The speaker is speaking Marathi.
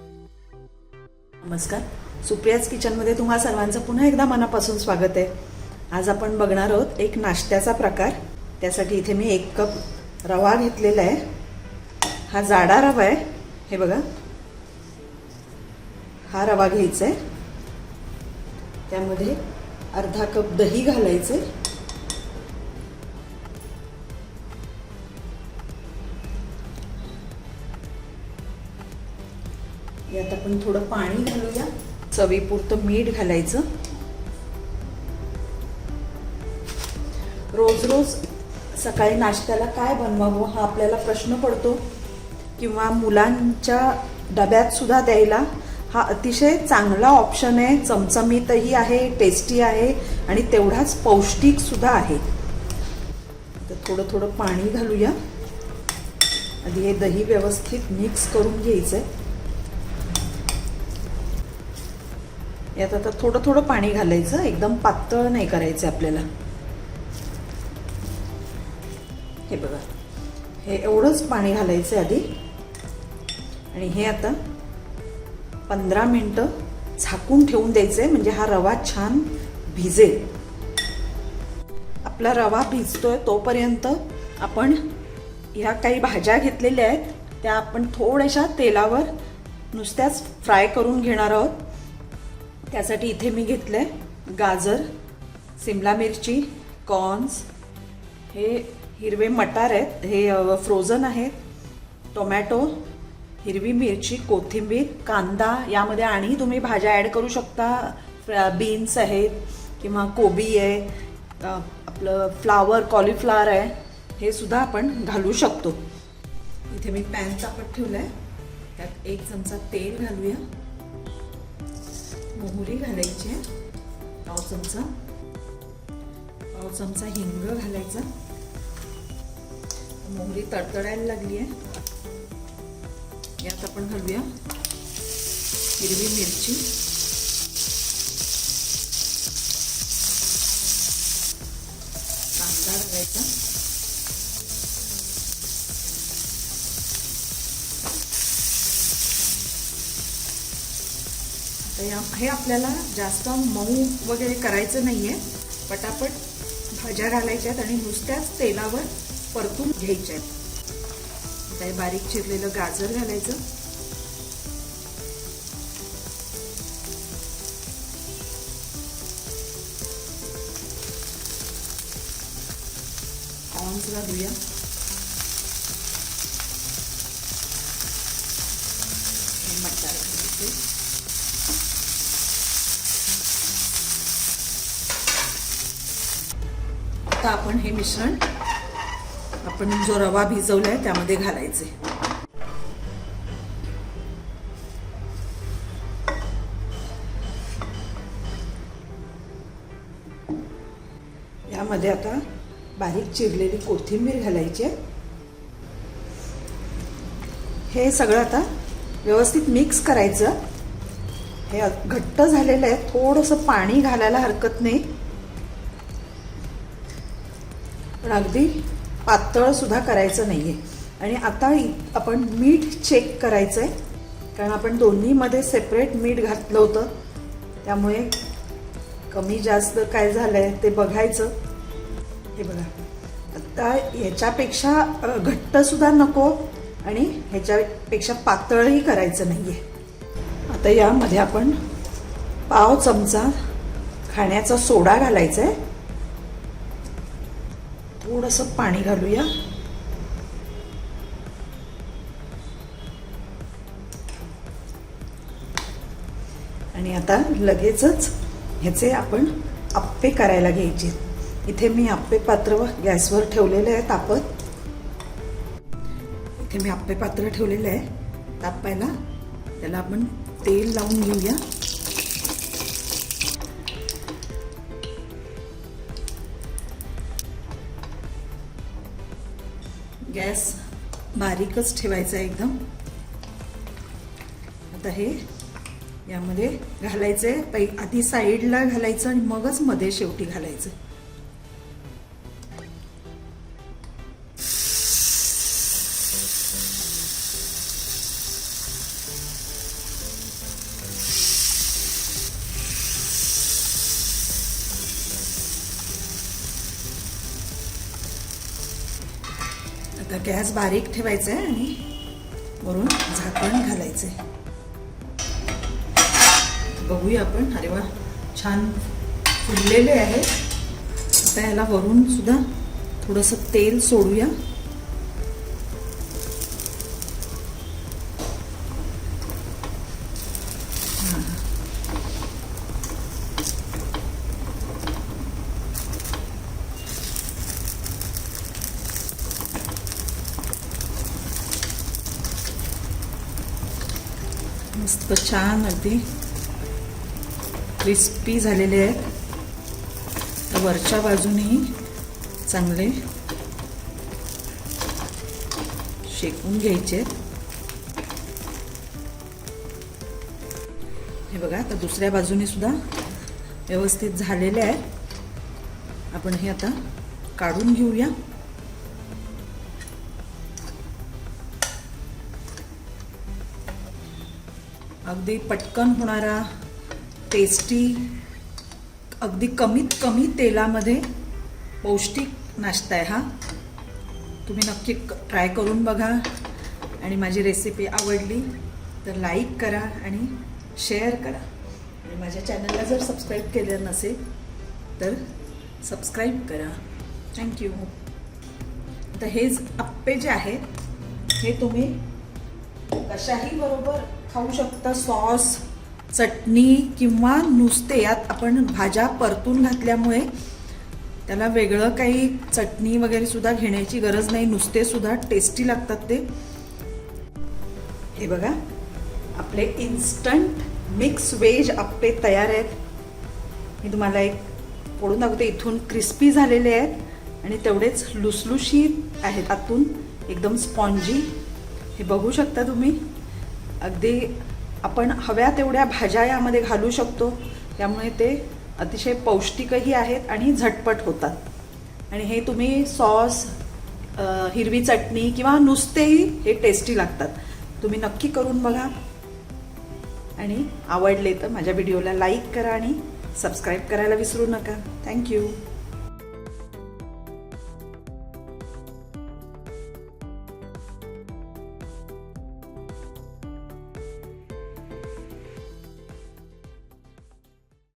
नमस्कार. सुप्रियाज किचनमध्ये तुम्हा सर्वांचं पुन्हा एकदा मनापासून स्वागत आहे. आज आपण बघणार आहोत एक नाश्त्याचा प्रकार. त्यासाठी इथे मी एक कप रवा घेतलेला आहे. हा जाडा रवा आहे. हे बघा. हा रवा घ्यायचा आहे. त्यामध्ये अर्धा कप दही घालायचे यात आपण थोडं पाणी घालूया. चवीपुरतं मीठ घालायचं. रोज रोज सकाळी नाश्त्याला काय बनवावं हा आपल्याला प्रश्न पडतो. किंवा मुलांच्या डब्यात सुद्धा द्यायला हा अतिशय चांगला ऑप्शन आहे. चमचमीतही आहे टेस्टी आहे आणि तेवढाच पौष्टिक सुद्धा आहे. तर थोडं थोडं पाणी घालूया. आधी हे दही व्यवस्थित मिक्स करून घ्यायचं आहे यात आता थोडं थोडं पाणी घालायचं एकदम पातळ नाही करायचं आपल्याला. हे बघा हे एवढंच पाणी घालायचं आधी. आणि हे आता पंधरा मिनटं झाकून ठेवून द्यायचं आहे म्हणजे हा रवा छान भिजेल. आपला रवा भिजतोय तोपर्यंत आपण ह्या काही भाज्या घेतलेल्या आहेत त्या आपण थोड्याशा तेलावर नुसत्याच फ्राय करून घेणार आहोत. त्यासाठी इथे मी घेतलं आहे गाजर सिमला मिरची कॉर्न्स. हे हिरवे मटार आहेत. हे फ्रोझन आहेत. टोमॅटो हिरवी मिरची कोथिंबीर कांदा यामध्ये आणि तुम्ही भाज्या ॲड करू शकता. बीन्स आहेत किंवा कोबी आहे. आपलं फ्लावर कॉलीफ्लावर आहे. हे सुद्धा आपण घालू शकतो. इथे मी पॅन तापत ठेवलं आहे त्यात एक चमचा तेल घालूया. मोहरी घालायची आहे. पाव चमचा. पाव चमचा हिंग घालायचा. मोहरी तडतडायला लागली आहे. यात आपण घालूया हिरवी मिरची. तर या हे आपल्याला जास्त मऊ वगैरे करायचं नाही आहे पटापट भाज्या घालायच्या आहेत आणि नुसत्याच तेलावर परतून घ्यायच्या आहेत. आता हे बारीक चिरलेलं गाजर घालायचं. कॉर्न्स घालूया हे आता आपण हे मिश्रण आपण जो रवा भिजवलाय त्यामध्ये घालायचे. यामध्ये आता बारीक चिरलेली कोथिंबीर घालायची. आहे. हे सगळं आता व्यवस्थित मिक्स करायचं. हे घट्ट झालेलं आहे. थोडंसं पाणी घालायला हरकत नाही. पण अगदी पातळसुद्धा करायचं नाही आहे आणि आता इ- आपण मीठ चेक करायचं आहे कारण आपण दोन्हीमध्ये सेपरेट मीठ घातलं होतं. त्यामुळे कमी जास्त काय झालं आहे ते बघायचं. हे बघा. आता ह्याच्यापेक्षा घट्टसुद्धा नको आणि ह्याच्यापेक्षा पातळही करायचं नाही आहे आता यामध्ये आपण पाव चमचा खाण्याचा सोडा घालायचा आहे थोडंसं पाणी घालूया. आणि आता लगेचच ह्याचे आपण आप्पे करायला घ्यायचे. इथे मी आप्पे पात्र गॅसवर ठेवलेले आहे तापत. इथे मी आप्पे पात्र ठेवलेलं आहे. तापायला त्याला आपण तेल लावून घेऊया. गॅस बारीकच ठेवायचा एकदम. आता हे यामध्ये घालायचं आहे पै आधी साईडला घालायचं आणि मगच मध्ये शेवटी घालायचं. आता गॅस बारीक ठेवायचा आहे आणि वरून झाकण घालायचं आहे बघूया आपण. अरे वा छान फुललेले आहे. आता ह्याला वरून सुद्धा थोडंसं तेल सोडूया. मस्त छान अगदी क्रिस्पी झालेले आहेत. तर वरच्या बाजूनेही चांगले शेकून घ्यायचे हे बघा आता दुसऱ्या बाजूने सुद्धा व्यवस्थित झालेले आहेत. आपण हे आता काढून घेऊया. अगदी पटकन होणारा टेस्टी अगदी कमीत कमी तेलामध्ये पौष्टिक नाश्ता आहे हा. तुम्ही नक्की ट्राय करून बघा. आणि माझी रेसिपी आवडली तर लाईक करा आणि शेअर करा. आणि माझ्या चॅनलला जर सबस्क्राईब केलं नसेल तर सबस्क्राईब करा. थँक्यू आता हे आप्पे जे आहेत हे तुम्ही कशाही बरोबर खाऊ शकता सॉस चटणी किंवा नुसते यात आपण भाज्या परतून घातल्यामुळे त्याला वेगळं काही चटणी वगैरे सुद्धा घेण्याची गरज नाही. नुसते सुद्धा टेस्टी लागतात ते. हे बघा आपले इन्स्टंट मिक्स वेज आप्पे तयार आहेत. मी तुम्हाला एक पोळून दाखवते. इथून क्रिस्पी झालेले आहेत आणि तेवढेच लुसलुशीत आहेत. आतून एकदम स्पॉन्जी हे बघू शकता तुम्ही. अगदी आपण हव्या तेवढ्या भाज्या यामध्ये घालू शकतो. त्यामुळे ते अतिशय पौष्टिकही आहेत आणि झटपट होतात. आणि हे तुम्ही सॉस हिरवी चटणी किंवा नुसतेही हे टेस्टी लागतात. तुम्ही नक्की करून बघा. आणि आवडले तर माझ्या व्हिडिओला लाईक करा आणि सबस्क्राईब करायला विसरू नका. थँक्यू